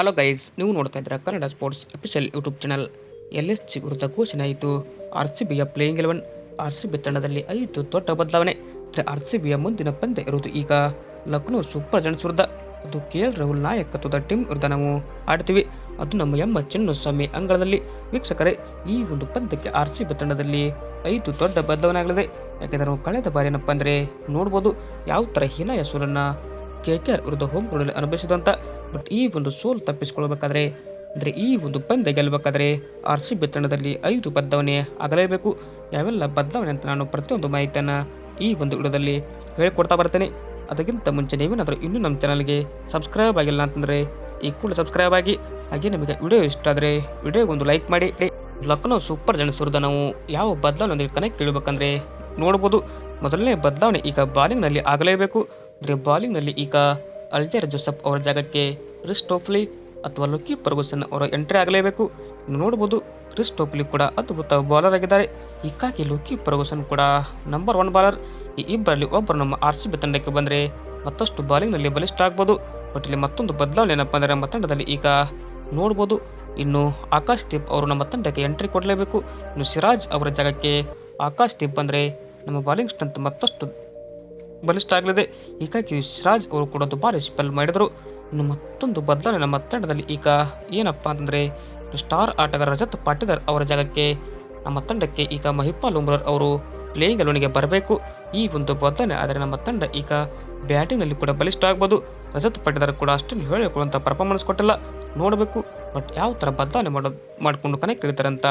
Hello guys ನೀವು ನೋಡ್ತಾ ಇದ್ದೀರಾ Kannada sports official YouTube channel L S C ವಿರುದ್ಧ ಘೋಷಣೆ ಆಯಿತು? R C ಬಿಯ playing eleven R C B ತಂಡದಲ್ಲಿ ಐದು ದೊಡ್ಡ ಬದಲಾವಣೆ. ಆರ್ ಸಿ ಬಿಯ ಮುಂದಿನ ಪಂದ್ಯ ಇರುವುದು ಈಗ. ಲಕ್ನೋ ಸೂಪರ್ ಜನ್ಸ್ ವಿರುದ್ಧ. ಅದು ಕೆ ಎಲ್ ರಾಹುಲ್ ನಾಯಕತ್ವದ ಟೀಮ್ ವಿರುದ್ಧ ನಾವು ಆಡ್ತೀವಿ. ಅದು ನಮ್ಮ ಎಮ್ಮ ಚಿನ್ನಸ್ವಾಮಿ ಅಂಗಳದಲ್ಲಿ. ವೀಕ್ಷಕರೇ, ಈ ಒಂದು ಪಂದ್ಯಕ್ಕೆ ಆರ್ ಸಿ ಬಿ ತಂಡದಲ್ಲಿ ಐದು ದೊಡ್ಡ ಬದಲಾವಣೆ ಆಗಲಿದೆ. ಯಾಕೆಂದರೆ ನಾವು ಕಳೆದ ಬಾರಿ ಏನಪ್ಪ ಅಂದರೆ ನೋಡ್ಬೋದು, ಯಾವ ಥರ ಹೀನಾಯ ಸೋಲನ್ನು ಕೆ ಕೆ ಆರ್ ವಿರುದ್ಧ ಹೋಮ್ ಗ್ರೌಂಡಲ್ಲಿ ಅನುಭವಿಸಿದಂತ ಬಟ್ ಈ ಒಂದು ಸೋಲು ತಪ್ಪಿಸಿಕೊಳ್ಬೇಕಾದ್ರೆ, ಅಂದರೆ ಈ ಒಂದು ಪಂದ್ಯ ಗೆಲ್ಲಬೇಕಾದ್ರೆ ಆರ್ ಸಿ ಬಿ ತಂಡದಲ್ಲಿ ಐದು ಬದಲಾವಣೆ ಆಗಲೇಬೇಕು. ಯಾವೆಲ್ಲ ಬದಲಾವಣೆ ಅಂತ ನಾನು ಪ್ರತಿಯೊಂದು ಮಾಹಿತಿಯನ್ನು ಈ ಒಂದು ವಿಡಿಯೋದಲ್ಲಿ ಹೇಳಿಕೊಡ್ತಾ ಬರ್ತೇನೆ. ಅದಕ್ಕಿಂತ ಮುಂಚೆ ನೀವೇನಾದರೂ ಇನ್ನೂ ನಮ್ಮ ಚಾನಲ್ಗೆ ಸಬ್ಸ್ಕ್ರೈಬ್ ಆಗಿಲ್ಲ ಅಂತಂದರೆ ಈ ಕೂಡ ಸಬ್ಸ್ಕ್ರೈಬ್ ಆಗಿ. ಹಾಗೆ ನಿಮಗೆ ವಿಡಿಯೋ ಇಷ್ಟ ಆದರೆ ವಿಡಿಯೋಗೆ ಒಂದು ಲೈಕ್ ಮಾಡಿ. ಲಕ್ನೋ ಸೂಪರ್ ಜನ ನಾವು ಯಾವ ಬದಲಾವಣೆಯೊಂದಿಗೆ ಕನೆಕ್ಟ್ ತಿಳಿಬೇಕಂದ್ರೆ ನೋಡ್ಬೋದು. ಮೊದಲನೇ ಬದಲಾವಣೆ ಈಗ ಬಾಲಿಂಗ್ನಲ್ಲಿ ಆಗಲೇಬೇಕು. ಅಂದರೆ ಬಾಲಿಂಗ್ನಲ್ಲಿ ಈಗ ಅಲ್ಜೇರ್ ಜೋಸಫ್ ಅವರ ಜಾಗಕ್ಕೆ ಕ್ರಿಸ್ ಟೋಪ್ಲಿ ಅಥವಾ ಲುಕಿ ಪರ್ಗುಸನ್ ಅವರ ಎಂಟ್ರಿ ಆಗಲೇಬೇಕು. ನೋಡಬಹುದು ನೋಡ್ಬೋದು ಕ್ರಿಸ್ ಟೋಪ್ಲಿ ಕೂಡ ಅದ್ಭುತ ಬೌಲರ್ ಆಗಿದ್ದಾರೆ. ಹೀಗಾಗಿ ಲುಕಿ ಪರ್ಗುಸನ್ ಕೂಡ ನಂಬರ್ ಒನ್ ಬಾಲರ್ ಈ ಇಬ್ಬರಲ್ಲಿ ಒಬ್ಬರು ನಮ್ಮ ಆರ್ ಸಿ ಬಿ ತಂಡಕ್ಕೆ ಬಂದರೆ ಮತ್ತಷ್ಟು ಬಾಲಿಂಗ್ನಲ್ಲಿ ಬಲಿಷ್ಠ ಆಗ್ಬೋದು ಬಟ್ ಇಲ್ಲಿ ಮತ್ತೊಂದು ಬದಲಾವಣೆ ಏನಪ್ಪ ಅಂದರೆ ನಮ್ಮ ತಂಡದಲ್ಲಿ ಈಗ ನೋಡ್ಬೋದು. ಇನ್ನು ಆಕಾಶ್ ದೀಪ್ ಅವರು ನಮ್ಮ ತಂಡಕ್ಕೆ ಎಂಟ್ರಿ ಕೊಡಲೇಬೇಕು. ಇನ್ನು ಸಿರಾಜ್ ಅವರ ಜಾಗಕ್ಕೆ ಆಕಾಶ್ ದೀಪ್ ಬಂದರೆ ನಮ್ಮ ಬಾಲಿಂಗ್ ಸ್ಟ್ರೆಂತ್ ಮತ್ತಷ್ಟು ಬಲಿಷ್ಠ ಆಗಲಿದೆ ಹೀಗಾಗಿ ಯಶ್ರಾಜ್ ಅವರು ಕೂಡ ದುಬಾರಿ ಸ್ಪೆಲ್ ಮಾಡಿದರು. ಇನ್ನು ಮತ್ತೊಂದು ಬದಲಾವಣೆ ನಮ್ಮ ತಂಡದಲ್ಲಿ. ಈಗ ಏನಪ್ಪ ಅಂತಂದರೆ, ಸ್ಟಾರ್ ಆಟಗಾರ ರಜತ್ ಪಾಟೀದಾರ್ ಅವರ ಜಾಗಕ್ಕೆ ನಮ್ಮ ತಂಡಕ್ಕೆ ಈಗ ಮಹಿಪಾಲ್ ಉಮ್ರರ್ ಅವರು ಪ್ಲೇಯಿಂಗ್ ಅಲೋನಿಗೆ ಬರಬೇಕು. ಈ ಒಂದು ಬದಲಾವಣೆ ಆದರೆ ನಮ್ಮ ತಂಡ ಈಗ ಬ್ಯಾಟಿಂಗ್ನಲ್ಲಿ ಕೂಡ ಬಲಿಷ್ಠ ಆಗ್ಬೋದು. ರಜತ್ ಪಾಟೀದಾರ್ ಕೂಡ ಅಷ್ಟೊಂದು ಹೇಳಿಕೊಳ್ಳುವಂಥ ಪರ್ಫಾರ್ಮೆನ್ಸ್ ಕೊಟ್ಟಿಲ್ಲ. ನೋಡಬೇಕು. ಬಟ್ ಯಾವ ಥರ ಬದಲಾವಣೆ ಮಾಡೋ, ಮಾಡಿಕೊಂಡು ಕನೆಕ್ಟ್ ಇರ್ತಾರೆ ಅಂತ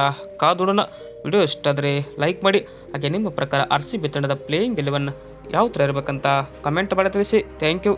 ವಿಡಿಯೋ ಇಷ್ಟ ಆದರೆ ಲೈಕ್ ಮಾಡಿ. ಹಾಗೆ ನಿಮ್ಮ ಪ್ರಕಾರ ಆರ್ ಸಿ ಬಿ ತಂಡದ ಪ್ಲೇಯಿಂಗ್ ಎಲೆವನ್ ಯಾವ ಥರ ಇರಬೇಕಂತ ಕಮೆಂಟ್ ಮಾಡಿ ತಿಳಿಸಿ. Thank you.